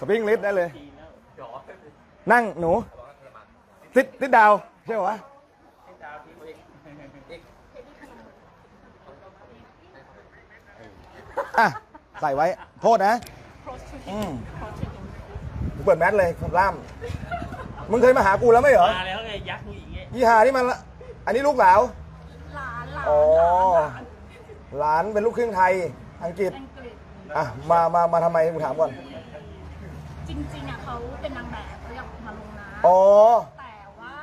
สปริงลิฟต์ได้เลยจีนแล้วจอนั่งหนูติดติดดาวใช่ปะวะให้ดาวที่ตัวเองเอกอะใส่ไว้ โทษนะอืมกูเปิดแมสเลยล่าม มึงเคยมาหากูแล้วไม่เหรอ มาแล้วไงยักษ์ผู้หญิงไงยี่หานี่มันละอันนี้ลูกสาว หลานหลานอ๋อ หลานหลานเป็นลูกครึ่งไทย อังกฤษ อังกฤษ อะ มา มา มาทำไมมึงถามก่อนจริงๆอะ เขาเป็นนางแบบเขาอยากมาลงน้อ๋อำแต่ว่า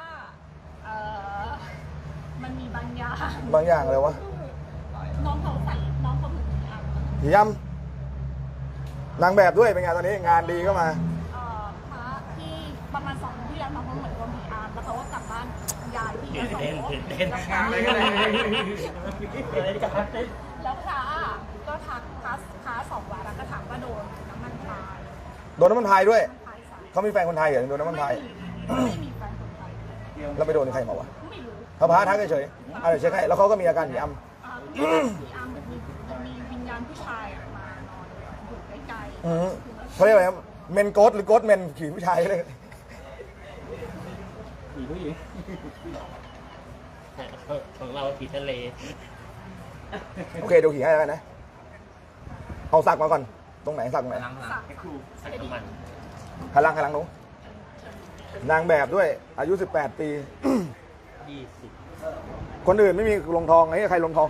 เออมันมีบางอย่างบางอย่างเลยวะน้องเขาใส่น้องเขาเหมือนมีอันผียำนางแบบด้วยเป็นไงตอนนี้งานดีก็มา เอ่อพระที่ประมาณสองเดือนที่แล้วน้องเขาเหมือนโดนผีอามแล้วเขาก็กลับบ้านยายที่เต้นยโสเต้นเต้นแล้วพเต้ระนเลยเลยการเต้นแล้วพระก็ทักพระพระสองวัดแล้วก็ถามว่าโดนน้ำมันพาย โดนน้ำมันพายด้วย เขามีแฟนคนไทยเหรอถึงโดนน้ำมันพายไม่มีแฟนคนไทยแล้วไปโดนใครมาวะไม่รู้เขาพาทักเฉยๆอะไรเช็คให้แล้วเขาก็มีอาการผียำอ่าพี่พี่อาร์มเหมือนมีมันมีวิญญาณผู้ชายอะมานอนอยู่ใกล้อืมเขาเรียกอะไรครับเมนโกดหรือโกดเมนขี่ผู้ชายเลยผีผู้หญิงของเราผีทะเล โอเคดูขี่ให้แล้วกันนะ เอาสักมาก่อน ตรงไหนสักตรงไหนๆสักสักมัน หันหลังหันหลังหนูนางแบบด้วย อายุ 18 ปี ยี่สิบคนอื่นไม่มีลงทองไอ้ใครลงทอง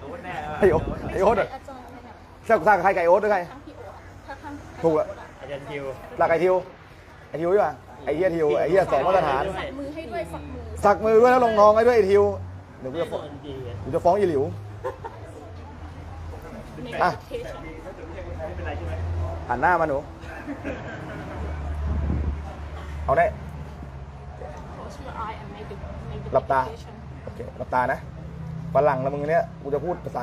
โดนแน่ไอโอ๊ตไอโอ๊ตอะอาจารย์เนี่ยสักสักกับใครไก่โอ๊ตด้วยใคร ทั้งพี่โอ๊ตถ้าทั้งถูกอะ อาจารย์ทิวสักไอทิวไอทิวดีกว่าไอเฮียทิวไอเฮียสองมาตรฐานสักมือให้ด้วยสักมือสักมือด้วยแล้วลงทองให้ด้วยไอทิวเดี๋ยวกูเรียจะกฟ้องคนจีกูจะฟ้องอีหลิว ในอะ เทชั่นไม่เป็นไรใช่ไหมหันหน้ามาหนู เอาได้ Close your eye and make it make the หลับตา meditation โอเคหลับตานะฝรั่งแล้วมึงเนี่ยกูจะพูดภาษา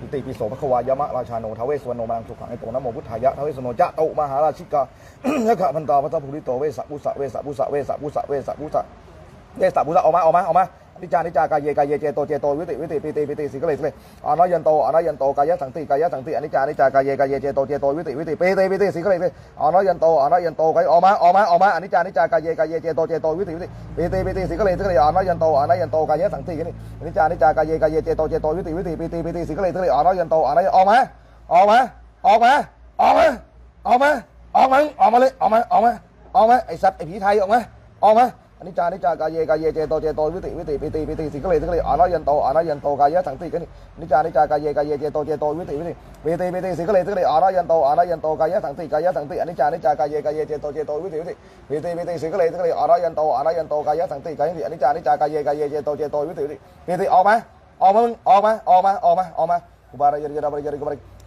อิติปิโสภควายามะราชาโนทาวเวสวรรณโนมังสุขังไอโตนะโมพุทธายะทาวเวสวรรณโนจะโตมหาราชิกายะขะพันตาพัทธภูริโตเวสะปุสะเวสะปุสะเวสะปุสะเวสะปุสะเวสะปุสะออกมาออกมาออกมา นิจานิจากายเยกายเยเจโตเจโตวิติวิติปิติปิติสิกเลสิกเลอนายันโตอนายันโตกายะสังติกายะสังติอนิจานิจากายเยกายเยเจโตเจโตวิติวิติปิติปิติสิกเลสิอนายันโตอนายันโตกายออกมาออกมาออกมาอนิจานิจากายเยกายเยเจโตเจโตวิติวิติปิติปิติสิกเลสิกเลอนายันโตอนายันโตกายะสังตินี่อนิจานิจากายเยกายเยเจโตเจโตวิติวิติปิติปิติสิกเลสิกเลอนายันโตอนายันออกมาออกมาออกมาออกมาออกมาออกมาออกมาเลยออกมาออกมาออกมาไอสัตว์ไอผีไทยออกมาออกมา อนิจจานิจจากายเยกายเยเจโตเจโตวิติวิติปิติปิติสิกเลสิกเลอนายันโตอนายันโตกายะสังติกันนี่อนิจจานิจจากายเยกายเยเจโตเจโตวิติวิติปิติปิติสิกเลสิกเลอนายันโตอนายันโตกายะสังติกายะสังติอนิจจานิจจากายเยกายเยเจโตเจโตวิติวิติปิติปิติสิกเลสิกเลอนายันโตอนายันโตกายะสังติกายะสังติอนิจจานิจจากายเยกายเยเจโตเจโตวิติวิติปิติออกมาออกมามึงออกมาออกมาออกมาออกมา kubara jere jere bara jere kubara kubara jere bara jere bara jere bara jere kubara jere jere kubara jere kubara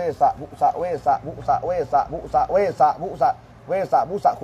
Wesa, busa, wesa, busa, wesa, busa,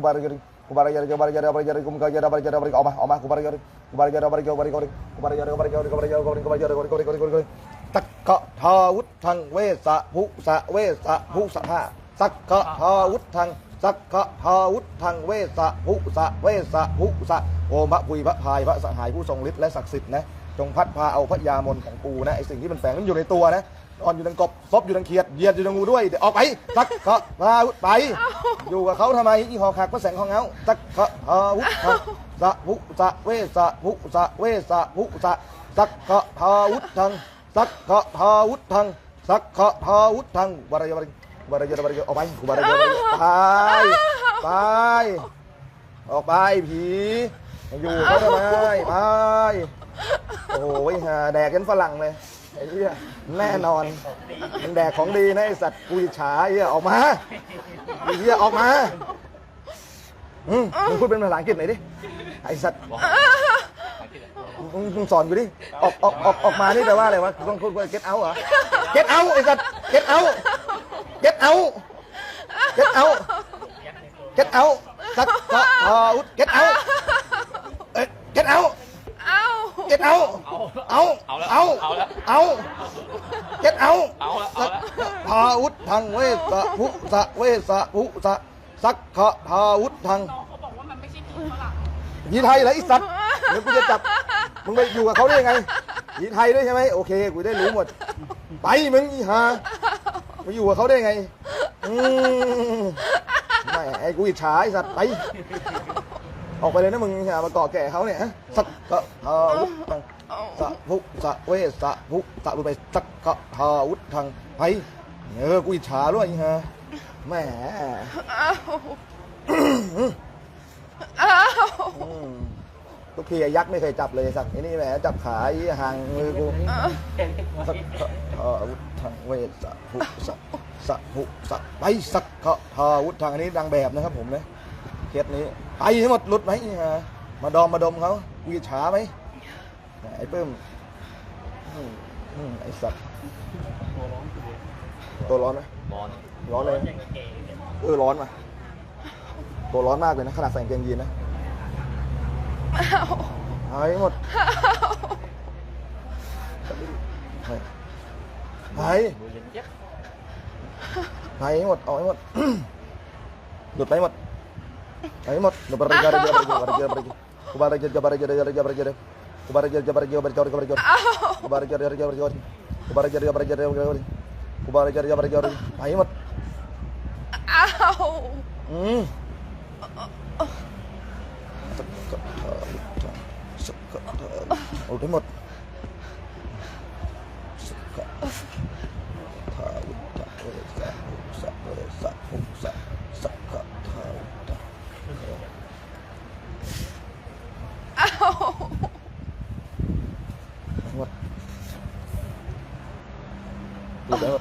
กูบารยาริกูบารยาริบารยาริกุมกายาริบารยาริบารยาริออกมาออกมากูบารยาริกูบารยาริบารยาริบารยาริกูบารยาริกูบารยาริกูบารยาริกูบารยาริกูบารยาริกูบารยาริกูบารยาริตักกะทาวุฒังเวสะภุสะเวสะภุสะหะสักกะทาวุฒังสักกะทอวุฒังเวสะภูสะเวสะภุสะโอมระพุยพระพายพระสหายผู้ทรงฤทธิ์และศักดิ์สิทธิ์นะจงพัดพาเอาพระยามนของกูนะไอสิ่งที่มันแฝงมันอยู่ในตัวนะ นอนอยู่ในกบซบอยู่ในเขียดเหยียดอยู่ในงูด้วยเดี๋ยวออกไปสักกะทาวุธไป อยู่กับเขาทำไมอีหอขักพระแสงของเงาสักกะทาวุธังสะภุสะเวสะภุสะเวสะภุสะสักกะทาวุธังสักขะทาวุธังสักขะทาวุธังบารายบารบารายบารายออกไปกูบารายบารายไปไปออกไปผีอยู่เขาทำไมไปโอ้โหหาแดกกันฝรั่งเลย ไอ้เหี้ยแน่นอนมันแดกของดีนะไอสัตว์กูอิจฉาไอ้เหี้ยออกมาไอ้เหี้ยออกมาอืมมึงพูดเป็นภาษาอังกฤษหน่อยดิไอสัตว์มึงมึงสอนกูดิออกออกออกออกมานี่แปลว่าอะไรวะต้องพูดว่า get out เหรอ get out ไอสัตว์ get out get out get out get out สักกะทาวุธ get out เอ้ย get out เอ้าเก็ตเอา เอา เอาแล้วเอาเอาแล้วเอาเก็ตเอาเอาแล้วเอาแล้วพาวุธทางเวสะภุสะเวสะภุสะสักขะพาวุธทางน้องเขาบอกว่ามันไม่ใช่ผีฝรั่งผีไทยเหรอไอ้สัตว์เดี๋ยวกูจะจับ มึงไปอยู่กับเขาได้ยังไงผีไทยด้วยใช่ไหมโอเค กูได้รู้หมด ไปมึงอีหาไปอยู่กับเขาได้ไง อืมไม่ไอ้กูอิจฉาไอ้สัตว์ไป ออกไปเลยนะมึงอย่ามาเกาะแก่เขาเนี่ยฮะสักกะทาวุธทางสะภุสะเวสะภุสะไปสักกะทาวุธทางไปเออกูอิจฉาด้วยอีหาแหมอืมทุกทีไอ้ยักษ์ไม่เคยจับเลยสักไอ้นี่แหมจับขาไอ้ห่างมือกูสักขะทาวุธทางเวสะภุสะสะภุสะไปสักขะทาวุธทางอันนี้ดังแบบนะครับผมนะเคสนี้ ไปให้หมดหลุดไหมนี่ฮะมาดอมมาดมเขากูอิจฉาไหมไอ้เปิ้มอืมอืมไอ้สัตว์ตัวร้อนไหมบอลร้อนเลยยังเก๋เนี่ยเออร้อนว่ะตัวร้อนมากเลยนะขนาดใส่กางเกงยีนนะหายหมดหายหายดูเย็นเจี๊ยบหายหมดเอาให้หมดหลุดไปหมด หายหมดหลุดไปเลยเลยเลยเลยเลยเลยกูบาร์เจอร์บาร์เจอร์เลยเลยเลยกูบาร์เจอร์บาร์เจอร์บาร์เจอร์บาร์เจอร์กูบาร์เจอร์เลยเลยเลยกูบาร์เจอร์บาร์เจอร์เลยกูบาร์เจอร์บาร์เจอร์หายหมด อืมสักกะทาวุฒังสักกะทาเอาได้หมดสักกะทาวุฒังเวสะภุสะเวสะภุสะสักกะทาวุฒังหมดหมดแล้ว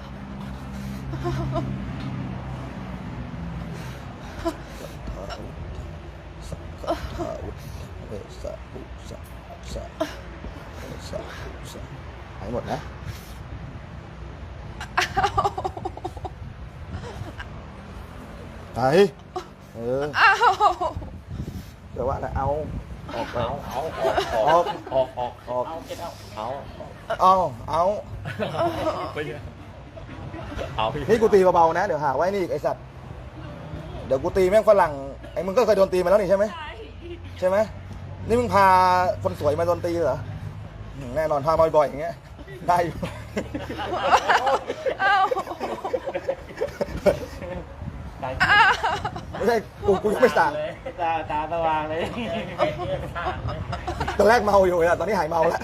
สัก กะทาวุฒังเวสะภุสะสะเวสะภุสะหายหมดนะไหนเออเดี๋ยวว่าแต่เอาออกไปเอาเอาออกออกออกออกออกเอาเก็ตเอาเอาเอาเอาไปเยอะเอาไปนี่กูตีเบาๆนะ เดี๋ยวหาไว้นี่อีกไอสัตว์เดี๋ยวกูตีแม่งฝรั่งไอ้มึงก็เคยโดนตีมาแล้วนี่ใช่ไหม ใช่ใช่ไหมนี่มึงพาคนสวยมาโดนตีเหรออืมแน่นอนพามาบ่อยๆอย่างเงี้ย ได้อยู่ไม่ใช่กูกูยังไม่สั่งตาตาสว่างเลยตอนแรกเมาอยู่อะตอนนี้หายเมาแล้ว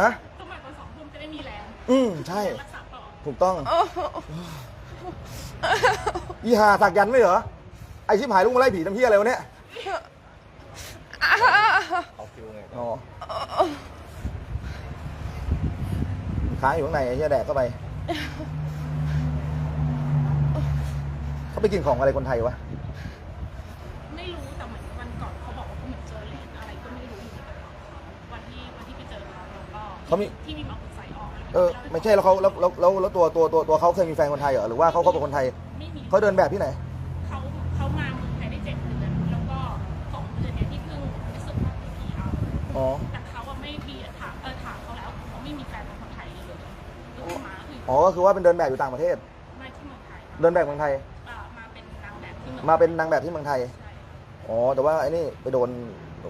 ฮะสมัยตอนสองทุ่มจะได้มีแรงอืมใช่ รักษาต่อ ถูกต้องอีหาสักยันต์ไม่เหรอ ไอชิบหายลุงมาไล่ผีทำเพี้ยอะไรวะเนี่ยเอาคิวไงอ๋อค้างอยู่ข้างในไอ้เหี้ยแดกเข้าไป เขาไปกินของอะไรคนไทยวะ ไม่รู้แต่เหมือนวันก่อนเขาบอกว่าเขาเหมือนเจอเหรียญอะไรก็ไม่รู้อยู่ในกระเป๋าวันที่วันที่ไปเจอเขาแล้วก็เขามี ที่มีหมาคุณใส่ออกเออ ไม่ใช่แล้วเขาแล้วแล้วแล้วแล้วตัวตัวตัวตัวเขาเคยมีแฟนคนไทยเหรอ หรือว่าเขาเขาเป็นคนไทย ไม่มีเขาเดินแบบที่ไหน อ๋อ แต่เขาอะไม่มีถามเออถามเขาแล้วเขาไม่มีแฟนเป็นคนไทยเลยก็คือมาคืออ๋อ ก็คือว่าเป็นเดินแบบอยู่ต่างประเทศ มาที่เมืองไทยเดินแบบเมืองไทยอ่ามาเป็นนางแบบที่เมืองมาเป็นนางแบบที่เมืองไทย ใช่อ๋อ แต่ว่าไอ้นี่ไปโดน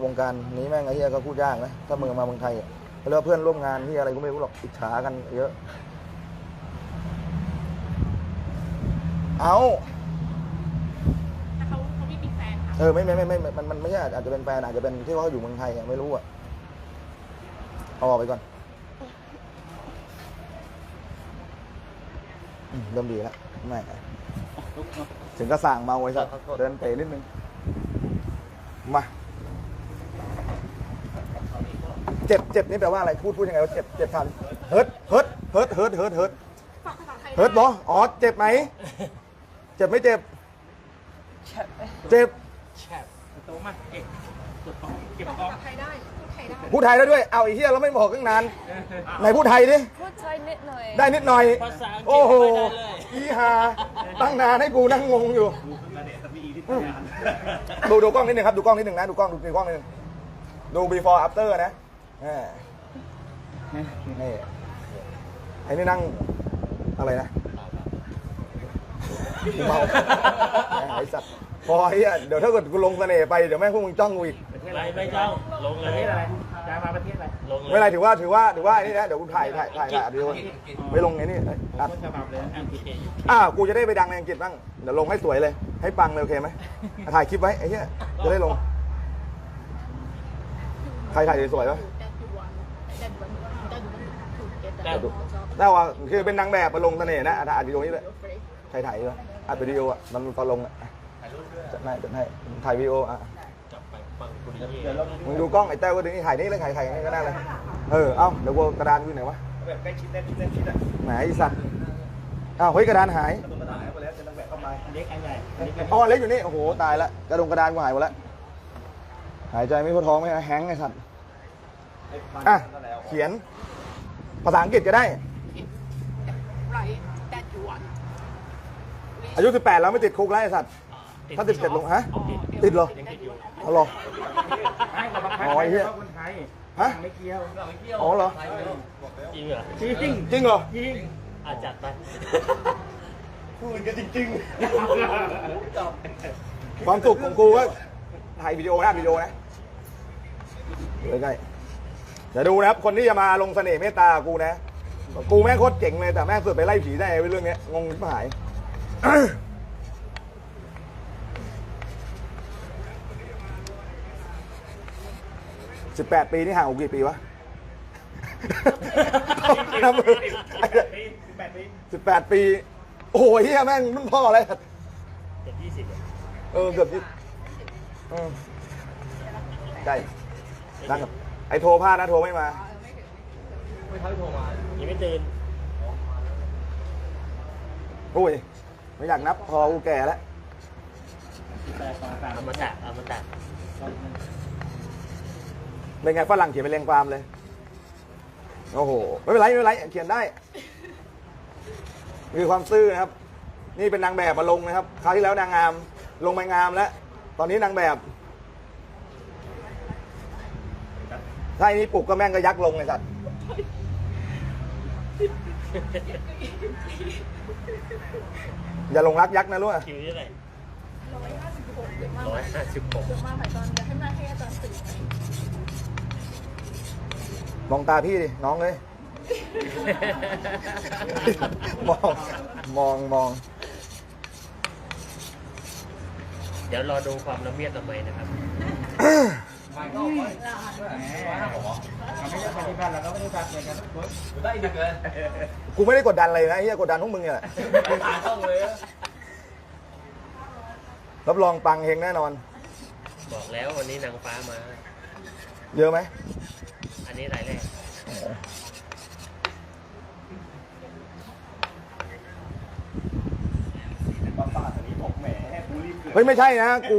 วงการนี้แม่งไอ้เหี้ยก็พูดยากนะ ถ้ามึงมาเมืองไทยอะแล้วาเพื่อนร่วมงานที่อะไรก็ไม่รู้หรอก อิจฉากันเยอะ เอาแต่เขาเขาไม่มีแฟนค่ะเออไม่ไม่ไม่ไม่มันมันไม่ใช่อาจจะเป็นแฟนอาจจะเป็นที่ว่าเขาอยู่เมืองไทยอะไม่รู้อะ เอาออกไปก่อนอืมเริ่มดีแล้วแม่ถึงก็สั่งเมาไว้สักเดินเตะนิดนึง มาเจ็บเจ็บนี่แปลว่าอะไรพูดพูดยังไงว่าเจ็บเจ็บทันเฮิร์ตเฮิร์ตเฮิร์ตเฮิร์ตเฮิร์ตเฮิร์ตฝากภาษาไทยเฮิร์ตบออ๋อเจ็บไหมเจ็บไม่เจ็บ เจ็บแฉบโตมากเก็บเก็บของเก็บฝากขอภางษาไทยได้ พูดไทยได้พูดไทยได้ด้วย เอาไอ้เหี้ยเราไม่บอกตั้งนานไหนพูดไทยดิ พูดไทยนิดหน่อยได้นิดหน่อย ภาษาอังกฤษโอ้โหไม่ได้เลย อีหาตั้งนานให้กูนั่งงงอยู่ ดูดูกล้องนิดหนึ่งครับ ดูกล้องนิดหนึ่งนะ ดูกล้อง ดูกล้องนิดหนึ่งดู before after นะแหม่นี่ไอ้นี่นั่งอะไรนะกูเมาแหม่ไอ้สัตว์พอไอ้เหี้ยเดี๋ยวถ้าเกิดกูลงเสน่ห์ไป เดี๋ยวแม่งพวกมึงจ้องกูอีก ไม่ไม่ต้องลงปเลระย เทศอะไรจะมาประเทศอะไรลงเลยไม่เป็นไรถือว่าถือว่าถือว่าไอ้นี่นะเดี๋ยวกูถ่ายถ่ายถ่ายถ่ายวิดีโอไม่ลงไอ้นี่อัดต้นฉบับเลยอันที่อยู่อ้าวกูจะได้ไปดังในอังกฤษบ้างเดี๋ยวลงให้สวยเลย ให้ปังเลยโอเคไหมถ่ายคลิปไว้ไอ้เหี้ยจะได้ลงใครถ่ายสวยๆวะ ได้ได้ว่าคือเป็นนางแบบมาลงเสน่ห์นะอะอัดวิดีโอนี้เลยใครถ่ายด้วยอัดวิดีโออะมันตอนลงอะจัดให้จัดให้ถ่ายวิดีโออะ มึงดูกล้องไอ้แต้วก็ดึงนี่ถ่ายนี่เลยถ่ายถ่ายนี่ก็ได้เลย เออ เอ้าเดี๋ยวกูกระดานอยู่ไหนวะแบบใกล้ชิดใกล้ชิดใกล้ชิดอะไหนไอ้สัตว์อ้าวเฮ้ยกระดานหายตรงกระดาษหายไปแล้วจะตั้งแบบเข้าไปอันเล็กอันใหญ่อันนี้อ๋อเล็กอยู่นี่โอ้โหตายละกระดงกระดานกูหายหมดละหายใจไม่ทั่วท้องไม่แฮงก์ไอ้สัตว์อะเขียน ภาษาอังกฤษก็ได้อายุ 18 แล้วไม่ติดคุกแล้วไอ้สัตว์ ถ้าติดเจ็ดลงฮะ ติดเหรอยังติดอยู่ เอาเหรอให้เราบังคับอ๋อไอ้เหี้ยคนไทยฮะ ไม่เกี่ยวอ๋อเหรอ จริงเหรอจริงจริงจริงเหรอจริงอาจัดไป พูดกันจริงความสุขของกูก็ถ่ายวิดีโอนะวิดีโอนะใกล้ๆเดี๋ยวดูนะครับ คนที่จะมาลงเสน่ห์เมตตากูนะ กูแม่งโคตรเจ๋งเลยแต่แม่งสุดไปไล่ผีได้ไอ้เรื่องเนี้ยงงชิบหาย สิบแปดปีนี่ห่างกูกี่ปีวะนับมือแปดปีสิบแปดปี โอ้โหเฮียแม่งรุ่นพ่อเลยเจ็ดยี่สิบเออเกือบยี่เออใกล้นั่งกับไอ้โทรพลาดนะโทรไม่มายังไม่ตื่นโอ้ย ไม่อยากนับพอกูแก่แล้วแปดสองสามเอามาตัดเอามาตัด เป็นไงฝรั่งเขียนเป็นเรียงความเลย โอ้โห ไม่เป็นไร ไม่เป็นไร เขียนได้คือความซื่อนะครับ นี่เป็นนางแบบมาลงนะครับ คราวที่แล้วนางงาม ลงไปงามแล้ว ตอนนี้นางแบบถ้าไอ้นี้ปลุกก็แม่งก็ยักษ์ลงเลยสัตว์อย่าลงรักยักษ์นะลูกคิวที่ไหนร้อยห้าสิบหกเยอะมากร้อยห้าสิบหกเยอะมากค่ะตอนจะให้มาให้อาจารย์ตื่น มองตาพี่ดิ น้องเลย มอง มอง มอง เดี๋ยวรอดูความละเมียดละไมนะครับมันไม่ได้ปฏิบัติเราก็ไม่ได้การเงินกันทุกคนได้อีกเกินกูไม่ได้กดดันเลยนะเฮียกดดันพวกมึงเนี่ยแหละตาต้องเลยรับรองปังเฮงแน่นอน บอกแล้ววันนี้นางฟ้ามา เยอะไหมอั นนี้รายแรกป้าป้าตอนนี้บอกแหมกูรีบเกินเฮ้ยไม่ใช่นะกู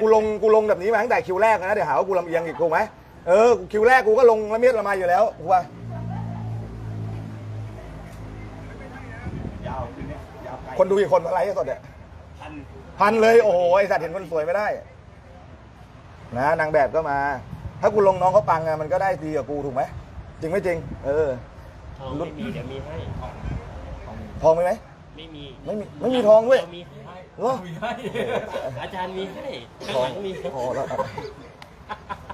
กูลงกูลงแบบนี้มาตั้งแต่คิวแรกนะเดี๋ยวหาว่ากูลำเอียงอีกถูกไหมเออคิวแรกกูก็ลงละเมียดละไมอยู่แล้วถูกป่ะยาวคืนนี้ยาวไกลคนดูอีกคนอะไรสดเนี่ยพันพันเลยโอ้โหไอสัตว์เห็นคนสวยไม่ได้ นะนางแบบก็มา ถ้ากูลงน้องเขาปังอะมันก็ได้ดีกับกูถูกไหมจริงไม่จริง เออ ทองไม่มีเดี๋ยวมีให้ ทองมีไหมไม่มีไม่มีไม่มีทองด้วยเรามีให้เหรออาจารย์มีให้ข้างหลังมีให้โอ้แล้ว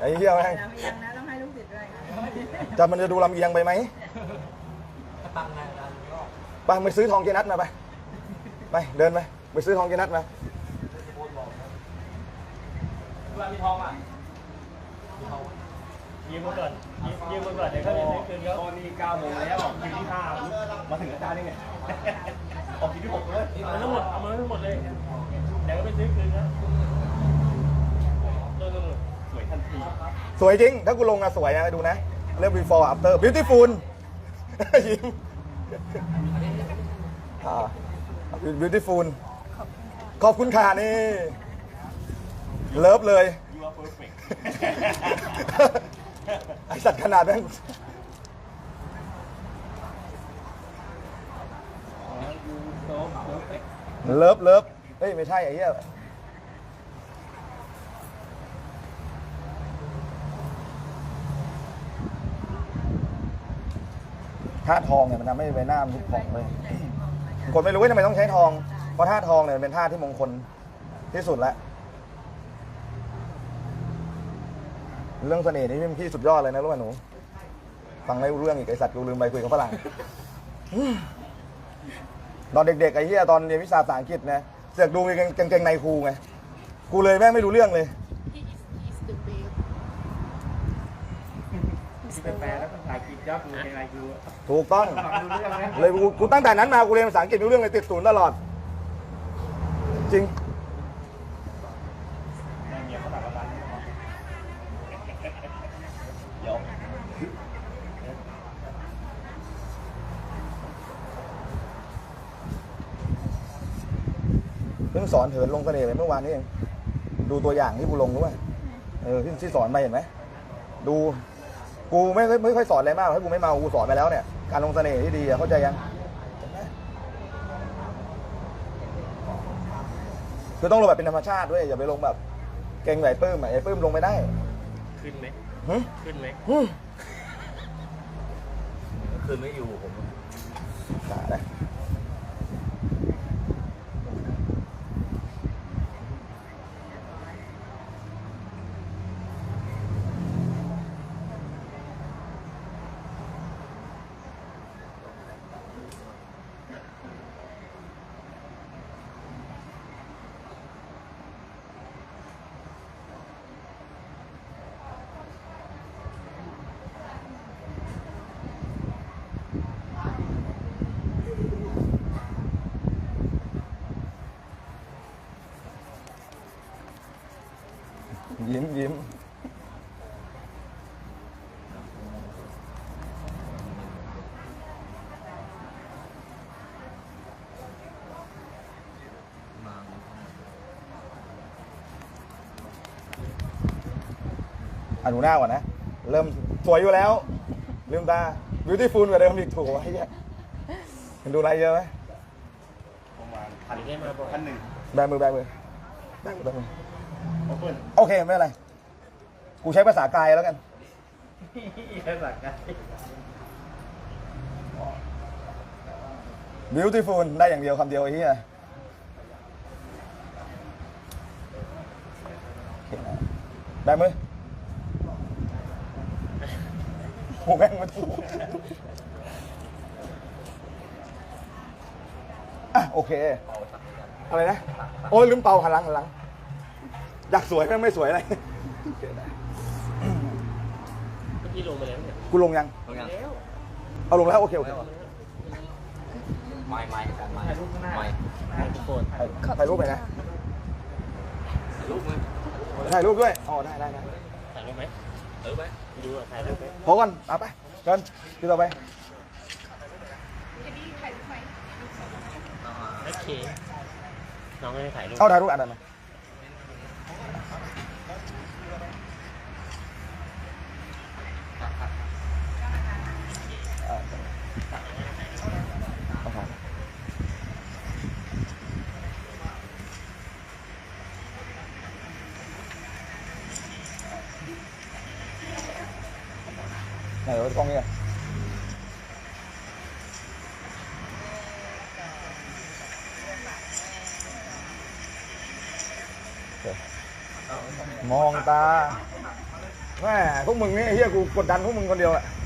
ไอ้เหี้ยแม่งยังนะต้องให้ลูกศิษย์ด้วยค่ะจะมันจะดูลำเอียงไปไหมไปไปซื้อทองเจนัทมาไปไปเดินไปไปซื้อทองเจนัทมาเวลามีทองอะ ยืมมาก่อนยืมยืมมาก่อนเดี๋ยวเขาจะซื้อคืนเขาตอนนี้เก้าโมงแล้วออกคิวที่ห้ามาถึงอาจารย์ได้ไงออกคิวที่หกเลยเอามาทั้งหมดเอามาทั้งหมดเลยเดี๋ยวก็ไปซื้อคืนนะนู่นๆสวยทันทีสวยจริง ถ้ากูลงอะสวยนะดูนะ เริ่ม before after beautiful ยิ้มอ่า beautiful ขอบคุณค่ะนี่ เลิฟเลยยูอา ไอสัตว์ขนาดนั้นเลิฟเลิฟเฮ้ย ไม่ใช่ไอ้เหี้ยธาทองเนี่ยมันทำให้ใบหน้ามันทุกผ่องเลย คนไม่รู้ว่าทำไมต้องใช้ทอง เพราะท่าทองเนี่ยเป็นท่าที่มงคลที่สุดแล้ว เรื่องเสน่ห์นี่พี่สุดยอดเลยนะรู้ป่ะหนู ฟังไม่รู้เรื่องอีกไอสัตว์กูลืมไปคุยกับฝรั่งตอนเด็กๆไอ้เหี้ยตอนเรียนวิชาภาษาอังกฤษนะเสือกดูกางเกงกางเกงในครูไงกูเลยแม่งไม่รู้เรื่องเลยที่ is is the best ที่เป็นแปลแล้วภาษาอังกฤษยับดูในไลน์ดูถูกต้องฟังดูเรื่องไหมเลยกูกูตั้งแต่นั้นมากูเรียนภาษาอังกฤษไม่รู้เรื่องเลยติดศูนย์ตลอด จริง สอนเถินลงเสน่ห์ไปเมื่อวานนี้เองดูตัวอย่างที่กูลงด้วยเออที่ที่สอนไปเห็นไหมดูกูไม่ไม่ไม่ค่อยสอนอะไรมากถ้ากูไม่เมากูสอนไปแล้วเนี่ยการลงเสน่ห์ที่ดีอะเข้าใจยังเห็นไหมคือต้องลงแบบเป็นธรรมชาติด้วยอย่าไปลงแบบเก่งไหวปื้มอะไอ้ปื้มลงไม่ได้ ขึ้นไหมหึขึ้นไหมหึคืนไม่อยู่ผมด่านะยิ้มยิ้ม มา อะดูหน้าก่อนนะ เริ่มสวยอยู่แล้ว ลืมตา beautiful กว่าเดิมอีกถูกไอ้เหี้ยเห็นดูอะไรเยอะไหมประมาณพันได้มาพันหนึ่งแบมือแบมือแบมือแบมือโอ้เพื่อนโอเคไม่เป็นไร กูใช้ภาษากายแล้วกันภาษาไทย beautiful ได้อย่างเดียวคำเดียวไอ้เหี้ยโอเคนะแบมือ โอ้แม่งมันถูกอะโอเค อะไรนะ โอ้ยลืมเป่าหันหลังหันหลัง อยากสวยแม่งไม่สวยอะไรเมื่อกี้ลงไปแล้วเนี่ยกูลงยัง ลงยังเอาลงแล้ว โอเคโอเคไม่ไม่กันไม่ไม่ทุกคนถ่ายถ่ายรูปไปนะรูปไหมถ่ายรูปด้วย อ๋อได้ได้ได้ถ่ายรูปไหมถ่ายรูปไหม ดูอะถ่ายรูปไหมพอก่อนเอาไปเชิญที่ต่อไปโอเคน้องไม่ได้ถ่ายรูปเอาถ่ายรูปอันนั้นมาอ่าเอาถ่าย ไหนรถกล้องเนี่ยมองตาแม่พวกมึงนี่เฮียกูกดดันพวกมึงคนเดียวอะ